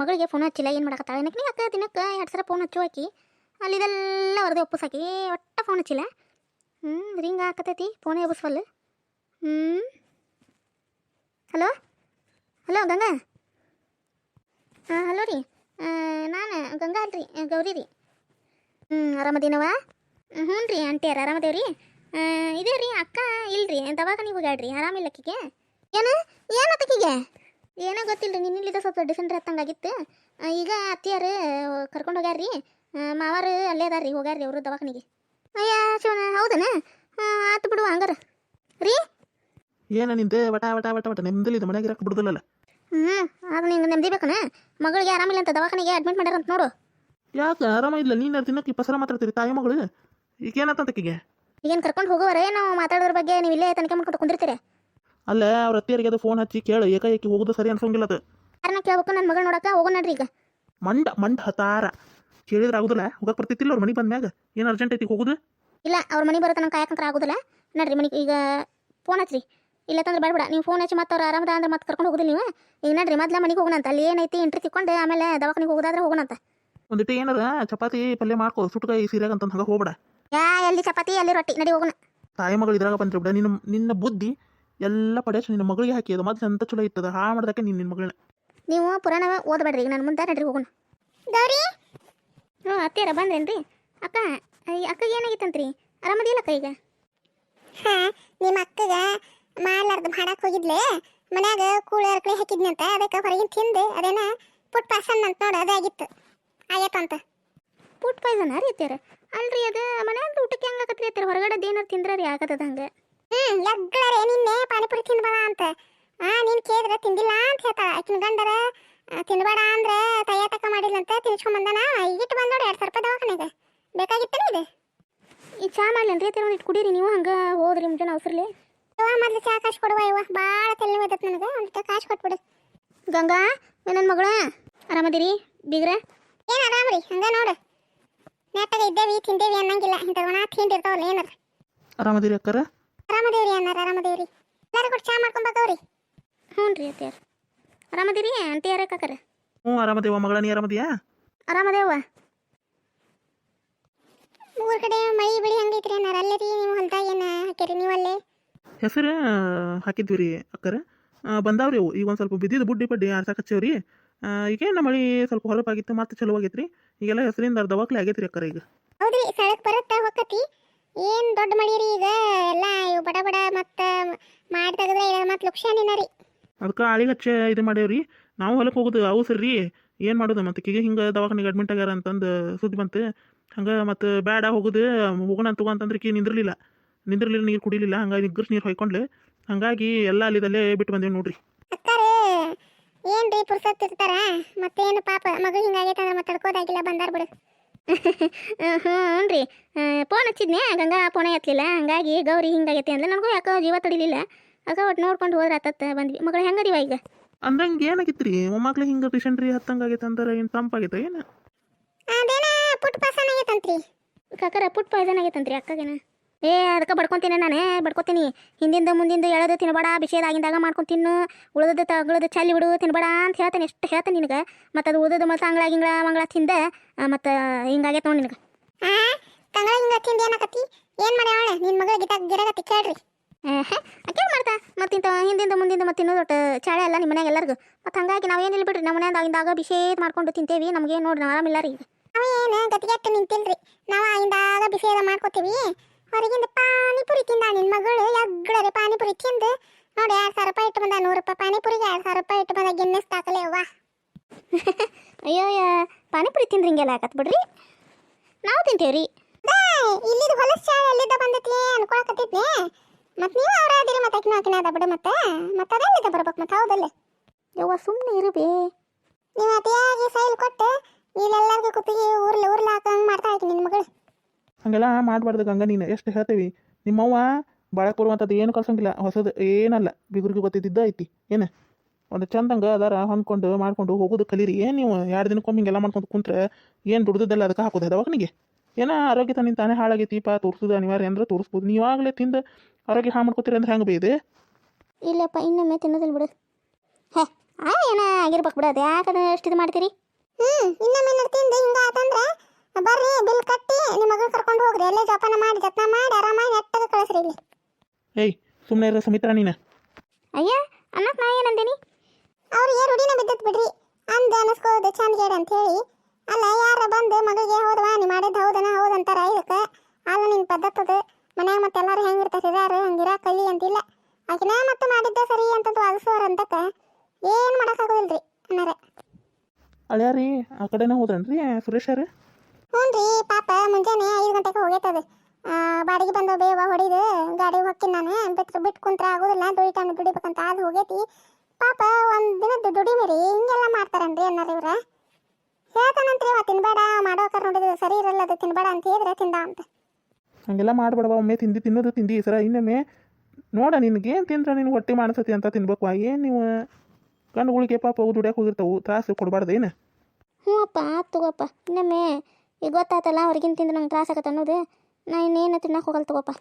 ಮಗಳಿಗೆ ಫೋನ್ ಹಚ್ಚಿಲ್ಲ ಏನು ಮಾಡಕತ್ತಾಳೆ? ಏನಕ್ಕೆ ನೀ ಅಕ್ಕ ದಿನಕ್ಕೆ ಎರಡು ಸಲ ಫೋನ್ ಹಚ್ಚು ಹಾಕಿ ಅಲ್ಲಿದೆಲ್ಲ ಹೊರದೆ ಒಪ್ಪಿಸಾಕಿ ಒಟ್ಟ ಫೋನ್ ಹಚ್ಚಿಲ್ಲ. ಹ್ಞೂ ರಿಂಗ್ ಹಾಕತೈತಿ ಫೋನೇ ಎಬ್ಬಿಸ್ವಲ್ಲು ಹ್ಞೂ ಹಲೋ? ಹಲೋ ಗಂಗಾ? ಹಾಂ ಹಲೋ ರೀ. ನಾನು? ಗಂಗಾ ಅಲ್ರಿ ಆ, ಗೌರಿ ರೀ. ಹ್ಞೂ ಆರಾಮದಿನವ ಹ್ಞೂ ರೀ ಆಂಟಿಯರ್ ಆರಾಮದೇವ್ರಿ. ಇದೇ ರೀ ಅಕ್ಕ ಇಲ್ರಿ. ದವಾಖಾನಿಗೆ ಹೋಗ್ಯಾಡ್ರಿ ಆರಾಮಿಲ್ಲ ಆಕಿಗೆ? ಏನು? ಏನತ್ತಕಿಗೆ ಏನೋ ಗೊತ್ತಿಲ್ಲ ರೀ ನಿನ್ನಿಲ್ಲಿದ್ದ ಸ್ವಲ್ಪ ಡಿಸೆಂಟ್ರಿ ಹತ್ತಂಗಾಗಿತ್ತು ಈಗ ಅತ್ತಿಯಾರು ಕರ್ಕೊಂಡು ಹೋಗ್ಯಾರ್ರಿ. ರೀ ಮಾವಾರು ಅಲ್ಲೇ ಅದಾರ ರೀ ಹೋಗ್ಯಾರ್ರಿ ಅವರು ದವಾಖಾನಿಗೆ. ಅಯ್ಯ ಶಿವನ ಹೌದನ? ಆತು ಬಿಡುವ ಹಂಗಾರ. ರೀ? ಏನ ನಿಂತೆ ವಟ ವಟ ವಟ ವಟ ಇದು ಮನೆಗೆ ಇರಕ್ಕೆ ಬಿಡುದಿಲ್ಲಲ್ಲ. ಹ್ಞೂ ಅದು ನಿಂಗೆ ನೆಮ್ಮದಿ ಬೇಕನ? ಮಗಳಿಗೆ ಆರಾಮಿಲ್ಲ ಅಂತ ದವಾಖಾನಿಗೆ ಅಡ್ಮಿಟ್ ಮಾಡ್ಯಾರ ಅಂತ ನೋಡು. ಯಾಕೆ ಆರಾಮ ಇಲ್ಲ? ನೀನು ದಿನಕ್ಕೆ ಇಪ್ಪತ್ತು ಮಾತಾಡ್ತೀರಿ ತಾಯಿ ಮಗಳು? ಈಗ ಏನತ್ತಂತಕ್ಕಿಗೆ ಈಗೇನು ಕರ್ಕೊಂಡು ಹೋಗೋವರೆ? ನಾವು ಮಾತಾಡೋದ್ರ ಬಗ್ಗೆ ನೀವು ಇಲ್ಲೇ ತನಿಖೆ ಮಾಡ್ಕೊಂಡು ಕುಂದಿರ್ತೀರಿ. ಅಲ್ಲ ಅವ್ರ ಅತ್ತಿಯರಿಗೆ ಅದು ಫೋನ್ ಹಚ್ಚಿ ಕೇಳು ಏಕಾಏಕಿ ಹೋಗೋದು ಸರಿ ಅನ್ಸಂಗಿಲ್ಲ ಅದು. ಯಾರನ್ನ ಕೇಳ್ಬೇಕು ನನ್ನ ಮಗಳು ನೋಡಕ್ಕೆ? ಹೋಗೋಣ ನಡ್ರಿ ಈಗ. ಮಂಡ ಮಂಡ ಹತಾರ. ಕೇಳಿದ್ರೆ ಆಗುದಿಲ್ಲ ಹೋಗಕ್ಕೆ ಬರ್ತಿತ್ತಿಲ್ಲ ಅವ್ರ ಮನೆಗೆ ಬಂದ್ಮ್ಯಾಗ? ಏನು ಅರ್ಜೆಂಟ್ ಐತಿ ಹೋಗುದು? ಇಲ್ಲ ಅವ್ರ ಮನೆ ಬರೋ ತನಕ ಕಾಯಕಂತ್ರ ಆಗೋದಿಲ್ಲ. ನಡ್ರಿ ಮನೆಗೆ ಈಗ ಫೋನ್ ಹಚ್ರಿ. ಇಲ್ಲ ತಂದ್ರೆ ಬೇಡ ನೀವು ಫೋನ್ ಹಚ್ಚಿ ಮತ್ತೆ ಅವ್ರು ಆರಾಮದ ಅಂದ್ರೆ ಮತ್ತೆ ಕರ್ಕೊಂಡು ಹೋಗುದಿಲ್ಲ ನೀವು. ಈಗ ನಡ್ರಿ ಮೊದ್ಲ ಮನೆಗೆ ಹೋಗೋಣಂತ ಅಲ್ಲಿ ಏನೈತಿ ಎಂಟ್ರಿ ತಿಕ್ಕೊಂಡು ಆಮೇಲೆ ದವಾಖಾನಿಗೆ ಹೋಗೋದಾದ್ರೆ ಹೋಗೋಣಂತ ಒಂದಿಟ್ಟು ಏನಾರ ಚಪಾತಿ ಪಲ್ಯ ಮಾಡ್ಕೋ ಸುಟ್ಕಾಯಿ ಸೀರೆಗೆ ಅಂತ ಹಂಗ ಹೋಗ್ಬೇಡ. ಯಾ ಎಲ್ಲಿ ಚಪಾತಿ ಎಲ್ಲಿ ರೊಟ್ಟಿ? ನಡಿ ಹೋಗೋಣ ತಾಯಿ ಮಗಳು ಇದ್ರಾಗ ಬಂದ್ರಿ ಬಿಡ ನಿನ್ನ ನಿನ್ನ ಬುದ್ಧಿ ಎಲ್ಲ ಪಡೆಯಚ್ಚು ನಿನ್ನ ಮಗಳಿಗೆ ಹಾಕಿ ಅದು ಮತ್ತೆ ಅಂತ ಚಲೋ ಇತ್ತದ ಹಾ ಮಾಡ್ದಕ್ಕೆ ನೀನು ನಿನ್ನ ಮಗಳನ್ನ. ನೀವು ಪುರಾಣವ ಓದಬೇಡ್ರಿ ಈಗ ನನ್ನ ಮುಂದೆ ನಡ್ರಿ ಹೋಗೋಣ. ಗೌರಿ! ಹ್ಞೂ ಅತ್ತೆಯರ ಬಂದ್ರೇನ್ರಿ ಅಕ್ಕ ಅಕ್ಕ ಏನಾಗಿತ್ತಂತ್ರಿ? ಆರಾಮದಿಲ್ಲ ಅಕ್ಕ ಈಗ? ಹಾ ನಿಮ್ಮ ಅಕ್ಕಗ ಮಾಡ್ಲಾರ್ದು ಮಾಡಕ್ ಹೋಗಿದ್ಲೆ ಮನ್ಯಾಗ ಕೂಳು ಅರ್ಕಳಿ ಹಾಕಿದ್ನಂತ ಅದಕ್ಕೆ ಹೊರಗಿನ ತಿಂದು ಅದೇನ ಪುಟ್ ಪಾಸನ್ ಅಂತ ನೋಡು ಅದಾಗಿತ್ತು ಆಗೈತಂತ. ಪುಟ್ ಪಾಯ್ಸನ್ ರೀ ಅತ್ತೀರ ಅಲ್ರಿ ಅದು ಮನ್ಯಾಗ ಊಟಕ್ಕೆ ಹೆಂಗೆ ಆಗತ್ರಿ ಅತ್ತೀರ ಹೊರಗಡೆ ಏನಾರು ತಿಂದ್ರೆ ರೀ ಆಗತ್ತದ ಹಂಗೆ ಹ್ಞೂ ಎಗ್ಗಳರೆ ನಿನ್ನೆ ಪಾನಿಪುರಿ ತಿನ್ಬೇಡ ಅಂತ. ಆ ನೀನ್ ಕೇಳಿದ್ರೆ ತಿಂದಿಲ್ಲ ಅಂತ ಹೇಳ್ತಾಳ. ಆಕಿನ ಗಂಡರ ತಿನ್ಬೇಡ ಅಂದ್ರೆ ತಯಾತಕ ಮಾಡಿಲ್ಲ ಅಂತ ತಿನ್ಸ್ಕೊಂಡ್ ಬಂದಾನ ಈಗಿಟ್ಟು ಬಂದೋಡು ಎರಡ್ ಸಾವಿರ ರೂಪಾಯಿ ದವಾಖಾನೆಗೆ. ಬೇಕಾಗಿತ್ತಲ್ಲ ಇದು? ಈ ಚಾ ಮಾಡ್ಲೇನ್ರಿ ಅತ್ತೀರ ಒಂದಿಟ್ಟು ಕುಡೀರಿ ನೀವು ಹಂಗೆ ಹೋದ್ರಿ ಮುಂಜಾನೆ ಅವಸರ್ಲಿ. ಇವ ಮೊದ್ಲು ಚಾ ಕಾಶ್ ಕೊಡುವ ಇವ ಭಾಳ ತಲೆ ಹೋದತ್ ನನಗೆ. ಒಂದಿಟ್ಟು ಕಾಶ್ ಕೊಟ್ಬಿಡು. ಗಂಗಾ ನನ್ನ ಮಗಳ ಆರಾಮದಿರಿ? ಬೀಗ್ರ? ಏನ್ ಆರಾಮ್ರಿ? ಹಂಗ ನೋಡು. ನೆಟ್ಟಗ ಇದ್ದೇವಿ ತಿಂದೇವಿ ಅನ್ನಂಗಿಲ್ಲ. ಇಂಥದ್ ಒಣ ತಿಂಡಿರ್ತಾವಲ್ಲ ಏನಾರ. ಆರಾಮದಿರಿ ಅಕ್ಕರ? ಆರಾಮದೇವ್ರಿ ಅನ್ನಾರ ಆರಾಮದೇವ್ರಿ. ಎಲ್ಲಾರು ಕೊಟ್ಟು ಚಾ ಮಾಡ್ಕೊಂಬಾಕವ್ರಿ ಹ್ಞೂ ರೀ ಅತ್ತೆ ಆರಾಮದಿರಿ ಆಂಟಿ ಯಾರ ಕಾಕರ? ಹ್ಞೂ ಆರಾಮದೇವ ಮಗಳ ನೀ ಆರಾಮದಿಯಾ? ಆರಾಮದೇವ ಮೂರ್ ಕಡೆ ಮಳಿ ಬಿಳಿ ಹಂಗೈತ್ರಿ ಅನ್ನಾರ? ರೀ ನೀವು ಹೊಲ್ದಾಗ ಏನ ಹಾಕಿರಿ ನೀವು ಅಲ್ಲೇ? ಹೆಸರು ಹಾಕಿದ್ವಿ ರೀ ಅಕ್ಕರ. ಬಂದಾವ್ರಿ ಅವು. ಈಗ ಒಂದು ಸ್ವಲ್ಪ ಬಿದ್ದಿದ್ದು ಬುಡ್ಡಿ ಬಡ್ಡಿ ಆರ್ಸಕ್ಕೆ ಹಚ್ಚೇವ್ರಿ ಈಗೇನು ಮಳೆ ಸ್ವಲ್ಪ ಹೊರಪಾಗಿತ್ತು ಮತ್ತೆ ಚಲೋ ಆಗೈತ್ರಿ. ಈಗೆಲ್ಲ ಹೆಸರಿಂದ ದವಾಕ್ಲೆ ಆಗೈತ್ರಿ ಅಕ್ಕರ ಈಗ. ಹೌದ್ರಿ ಸಡಕ್ ಬರುತ್ತ ಹೊಕ್ಕತಿ? ಏನ್ ದೊಡ್ಡ ಮಳಿ ರೀ ಈಗ? ಎಲ್ಲ ಇವು ಬಡ ಬಡ ಮತ್ತ ಮಾಡಿ ತೆಗದ್ರೆ ಮತ್ತೆ ಲುಕ್ಷಾನಿನ ರೀ. ಅದಕ್ಕೆ ಆಳಿಗೆ ಹಚ್ಚ ಇದು ಮಾಡೇವ್ರಿ ನಾವು ಹೊಲಕ್ಕೆ ಹೋಗೋದು ಅವು ಸರಿ ಏನು ಮಾಡೋದು ಮತ್ತೆ ಕಿಗೆ ಹಿಂಗೆ ದವಾಖಾನೆಗೆ ಅಡ್ಮಿಟ್ ಆಗ್ಯಾರ ಅಂತಂದು ಸುದ್ದಿ ಬಂತು. ಹಂಗೆ ಮತ್ತು ಬೇಡ ಹೋಗುದು. ಹೋಗೋಣ ಅಂತ ಅಂತಂದ್ರೆ ಕಿ ನಿಂದಿರ್ಲಿಲ್ಲ. ನಿಂದಿರಲಿಲ್ಲ ನೀರು ಕುಡಿಲಿಲ್ಲ. ಹಂಗಾಗಿ ನಿಗ್ಗರ್ಸ್ ನೀರು ಹೊಯ್ಕೊಂಡ್ಲೆ. ಹಂಗಾಗಿ ಎಲ್ಲ ಅಲ್ಲಿದಲ್ಲೇ ಬಿಟ್ಟು ಬಂದೇವು ನೋಡ್ರಿ. ಅಕ್ಕಾರ ಏನ್ರಿ ಪುರ್ಸತ್ ಇರ್ತಾರ? ಮತ್ತೇನು ಪಾಪ ಮಗು ಹಿಂಗಾಗೈತೆ ಅಂದ್ರೆ ಮತ್ತೆ ತಡ್ಕೋದಾಗಿಲ್ಲ ಬಂದಾರ ಬಿಡು. ಹ್ಞೂ ರೀ ಫೋನ್ ಹಚ್ಚಿದ್ನೆ ಗಂಗಾ ಫೋನೇ ಎತ್ತಲಿಲ್ಲ ಹಂಗಾಗಿ ಗೌರಿ ಹಿಂಗಾಗೈತಿ ಅಂದ್ರೆ ನನಗೂ ಯಾಕೋ ಜೀವ ತಡಿಲಿಲ್ಲ. ಅಕ್ಕ ಒಟ್ಟು ನೋಡ್ಕೊಂಡು ಹೋದ್ರೆ ಆತತ್ತ ಬಂದ್ವಿ. ಮಗಳು ಹೆಂಗದಿವ ಈಗ? ಅಂದಂಗೆ ಏನಾಗಿತ್ತು ರೀ ಮೊಮ್ಮಕ್ಳು ಹಿಂಗೆ ರಿಸೆಂಟ್ರಿ ಹತ್ತಂಗಾಗೈತೆ ಅಂದ್ರೆ ಏನು ತಂಪಾಗೈತೆ ಏನು? ಅದೇನ ಪುಟ್ ಪಾಸನ್ ಆಗೈತಂತ್ರಿ? ಕಾಕರ ಪುಟ್ ಪಾಯ್ಸನ್ ಆಗೈತಂತ್ರಿ ಅಕ್ಕಗೇನ? ಏ ಅದಕ್ಕೆ ಬಡ್ಕೊತೀನಿ ನಾನೇ ಬಡ್ಕೊತೀನಿ. ಹಿಂದಿಂದ ಮುಂದಿಂದ ಎಳೆದು ತಿನ್ಬೇಡ ಆಗಿಂದಾಗ ಮಾಡ್ಕೊಂಡು ತಿನ್ನು. ಉಳಿದದ್ದು ತಗೊಳದು ಚಲ್ಲಿ ಬಿಡು ತಿನ್ಬೇಡ ಅಂತ ಹೇಳ್ತೀನಿ ಎಷ್ಟು ಹೇಳ್ತೀನಿ ನಿನಗೆ. ಮತ್ತು ಅದು ಉಳಿದದ್ದು ಮತ್ತು ಅಂಗಳ ಗಿಂಗಳ ಮಂಗಳ ತಿಂದ ಮತ್ತು ಹಿಂಗಾಗೈತೆ ನೋಡಿ ನಿನಗೆ. ತಂಗಳ ಹಿಂಗ ತಿಂದ ಏನು ಏನ್ ಮಾಡ್ಯಾವಳೆ ನಿನ್ನ ಮಗಳ ಗಿಟ ಗಿರಗತಿ ಕೇಳ್ರಿ. ಅಕ್ಕೇ ಮಾಡ್ತಾ. ಮತ್ತು ಇಂಥ ಹಿಂದಿಂದ ಮುಂದಿಂದ ಮತ್ತು ಇನ್ನೂ ದೊಡ್ಡ ಚಾಳೆ ಅಲ್ಲ ನಿಮ್ಮ ಮನ್ಯಾಗ ಎಲ್ಲರಿಗೂ. ಮತ್ತು ಹಂಗಾಗಿ ನಾವು ಏನಿಲ್ಲ ಬಿಡ್ರಿ ನಮ್ಮ ಮನ್ಯಾಗಿಂದಾಗ ಬಿಷೇದ್ ಮಾಡ್ಕೊಂಡು ತಿಂತೇವಿ ನಮಗೆ ನೋಡಿ ನಾವು ಆರಾಮಿಲ್ಲ ರೀ ಈಗ ನಾವೇನು ಗತಿಗೆಟ್ಟು ನಿಂತಿಲ್ರಿ. ನಾವು ಆಗಿಂದಾಗ ಬಿಸಿದ ಮಾಡ್ಕೋತೀವಿ. ಹೊರಗಿಂದ ಪಾನಿಪುರಿ ತಿಂದ ನಿನ್ ಮಗಳು. ಎಗ್ಗಳರಿ ಪಾನಿಪುರಿ ತಿಂದು. ನೋಡಿ, ಎರಡ್ ಸಾವಿರ ರೂಪಾಯಿ ಇಟ್ಟು ಬಂದ, ನೂರು ರೂಪಾಯಿ ಪಾನಿಪುರಿಗೆ, ಎರಡ್ ಸಾವಿರ ರೂಪಾಯಿ ಇಟ್ಟು ಬಂದ ಗಿನ್ನೆಸ್ ತಾಕಲೆ ಅವ್ವ. ಅಯ್ಯೋ ಪಾನಿಪುರಿ ತಿಂದ್ರೆ ಹಿಂಗೆಲ್ಲ ಆಕತ್ ಬಿಡ್ರಿ? ನಾವು ತಿಂತೇವ್ರಿ. ಇಲ್ಲಿದ ಹೊಲಸ್ ಚಾಳೆ ಎಲ್ಲಿದ್ದ ಬಂದೈತಿ ಅನ್ಕೊಳಕತ್ತಿದ್ನಿ. ಮತ್ ನೀವು ಅವ್ರ ಅದಿರಿ ಮತ್ತೆ ಅಕ್ಕಿನ ಹಾಕಿನ ಅದ ಬಿಡು ಮತ್ತೆ. ಮತ್ತೆ ಅದೆಲ್ಲಿದ್ದ ಬರ್ಬೇಕು ಮತ್ತೆ, ಹೌದಲ್ಲೇ? ಯವ್ವ ಸುಮ್ಮನೆ ಇರುಬೇ ನೀವು ಅತಿಯಾಗಿ ಸೈಲ್ ಕೊಟ್ಟು, ಇಲ್ಲೆಲ್ಲರಿಗೂ ಕುತ್ತಿಗೆ ಊರ್ಲ ಊರ್ಲ ಹಾಕಂಗೆ ಮಾಡ್ತಾ ಇದ್ದೀನಿ ನಿಮ್ಮ ಮಗಳು. ಹಂಗೆಲ್ಲ ಮಾಡಬಾರ್ದು ಗಂಗ, ನೀನು ಎಷ್ಟು ಹೇಳ್ತೀವಿ? ನಿಮ್ಮವ್ವ ಬಾಳಕ್ಕೆ ಬರುವಂಥದ್ದು ಏನು ಕಲ್ಸಂಗಿಲ್ಲ ಹೊಸದು ಏನಲ್ಲ, ಬಿಗುರಿಗೆ ಗೊತ್ತಿದ್ದ ಐತಿ, ಏನು? ಒಂದು ಚಂದಂಗೆ ಅದಾರ, ಹೊಂದ್ಕೊಂಡು ಮಾಡ್ಕೊಂಡು ಹೋಗೋದು ಕಲೀರಿ, ಏನು ನೀವು ಎರಡು ದಿನಕ್ಕೊಮ್ಮೆ ಹಿಂಗೆಲ್ಲ ಮಾಡ್ಕೊಂಡು ಕುಂತ್ರೆ ಏನು ದುಡ್ದದ್ದೆಲ್ಲ ಅದಕ್ಕೆ ಹಾಕೋದು ದವಾಖಾನಿಗೆ ಏನೋ ಆರೋಗ್ಯ ತನ್ನ ತಾನೇ ಹಾಳಾಗೈತಿಪ್ಪ ತೋರಿಸೋದು ಅನಿವಾರ್ಯ ಅಂದ್ರೆ ತೋರಿಸ್ಬೋದು ನೀವಾಗಲೇ ತಿಂದು ಆರೋಗ್ಯ ಹಾಳು ಮಾಡ್ಕೋತೀರಿ ಅಂದ್ರೆ ಹೆಂಗೆ ಬೇಯ್ದೆ ಇಲ್ಲಪ್ಪ, ಇನ್ನೊಮ್ಮೆ ತಿನ್ನೋದಿಲ್ಲ ಬಿಡು. ಹೇ ಆ ಏನ ಆಗಿರ್ಬೇಕು ಬಿಡೋದು ಯಾಕಂದ್ರೆ ಎಷ್ಟು ಇದು ಮಾಡ್ತೀರಿ? ಹ್ಞೂ ಇನ್ನೊಮ್ಮೆ ತಿಂದು ಹಿಂಗೆ ಆತಂದ್ರ ಬರ್ರಿ ಬಿಲ್ ಕಟ್ಟಿ ನಿಮ್ಮ ಮಗಳು ಕರ್ಕೊಂಡು ಹೋಗ್ರಿ. ಎಲ್ಲೇ ಜೋಪಾನ ಮಾಡಿ ಜತ್ನ ಮಾಡಿ ಆರಾಮಾಗಿ ನೆಟ್ಟಾಗ ಕಳಿಸ್ರಿ ಇಲ್ಲಿ. ಏಯ್ ಸುಮ್ಮನೆ ಇರೋ ಸುಮಿತ್ರಾ ನೀನ. ಅಯ್ಯ ಅನ್ನಕ್ಕೆ ನಾ ಏನಂದೇನಿ? ಏ ರೂಢಿನ ಬಿದ್ದತ್ ಬಿಡ್ರಿ. ಅಂದ ಅನಸ್ಕೋದು ಚಂದ ಗೇಡ ಅಂತ ಹೇಳಿ. ಅಲ್ಲ ಯಾರ ಬಂದು ಮಗಳಿಗೆ ಹೌದವಾ ನೀ ಮಾಡಿದ್ದು ಹೌದನ ಹೌದಂತಾರ ಇದಕ್ಕೆ? ಅಲ್ಲ ನಿನ್ ಪದ್ಧತಿ ಅದು ಮನ್ಯಾಗ ಮತ್ತೆ ಎಲ್ಲಾರು ಹೆಂಗಿರ್ತಾರೆ ಹಿರಿಯರು ಹಂಗಿರ ಕಲಿ ಅಂತಿಲ್ಲ. ಆಕಿನ ಮತ್ತೆ ಮಾಡಿದ್ದೆ ಸರಿ ಅಂತಂದು ಅಂತಕ ಅಂತಕ್ಕ? ಏನು ರೀ ಅನ್ನಾರ. ಅಳ್ಯಾರಿ ಆ ಕಡೆನೇ ಹೋದ್ರನ್ರಿ ಸುರೇಶ್ ಅವ್ರು? ಹ್ಞೂ ರೀ ಪಾಪ ಮುಂಜಾನೆ ಐದು ಗಂಟೆಗೆ ಹೋಗೈತದ. ಬಾಡಿಗೆ ಬಂದು ಬೇವ ಹೊಡಿದು ಗಾಡಿ ಹೋಗ್ತೀನಿ ನಾನು. ಬಿಟ್ಟು ಬಿಟ್ಟು ಕುಂತ್ರೆ ಆಗೋದಿಲ್ಲ ದುಡಿತಾನೆ ದುಡಿಬೇಕಂತ ಅದು ಹೋಗೈತಿ. ಪಾಪ ಒಂದು ದಿನದ ದುಡಿಮೆ ರೀ ಹಿಂಗೆಲ್ಲ ಮಾಡ್ತಾರನ್ರಿ ಅನ್ನಾರ ಇವ್ರ. ಹೇಳ್ತಾನಂತ್ರಿ ಅವ ತಿನ್ಬೇಡ ಮಾಡೋಕಾರ ನೋಡಿದ್ರೆ ಸರಿ ಇರಲ್ಲ ಅದು ತಿನ್ಬೇಡ ಅಂತ ಹೇಳಿದ್ರೆ ತಿಂದ ಅಂತ. ಹಂಗೆಲ್ಲ ಮಾಡ್ಬೇಡವ ಒಮ್ಮೆ ತಿಂದು ತಿನ್ನೋದು ತಿಂದಿ ಸರ ಇನ್ನೊಮ್ಮೆ. ನೋಡ ನಿನಗೇನು ತಿಂದ್ರೆ ನಿನ್ಗೆ ಹೊಟ್ಟೆ ಮಾಡಿಸತಿ ಅಂತ ತಿನ್ಬೇಕು ಏನು ನೀವು? ಕಣ್ಣುಗಳಿಗೆ ಪಾಪ ಅವು ದುಡ್ಯಾಕೆ ಹೋಗಿರ್ತಾವು ತ್ರಾಸು ಕೊಡ್ಬಾರ್ದು ಏನು ಹ್ಞೂ ಅಪ್ಪ ತಗೋಪ್ಪ ಇನ್ನೊಮ್ಮೆ ಈಗ ಗೊತ್ತಾಯ್ತಲ್ಲ ಹೊರಗಿನ ತಿಂದು ನಂಗೆ ತ್ರಾಸ ಆಗತ್ತೆ ಅನ್ನೋದು. ನಾ ಇನ್ನೇನು ತಿನ್ನಕ್ಕೆ ಹೋಗಲ್ಲ ತಗೋಪ್ಪ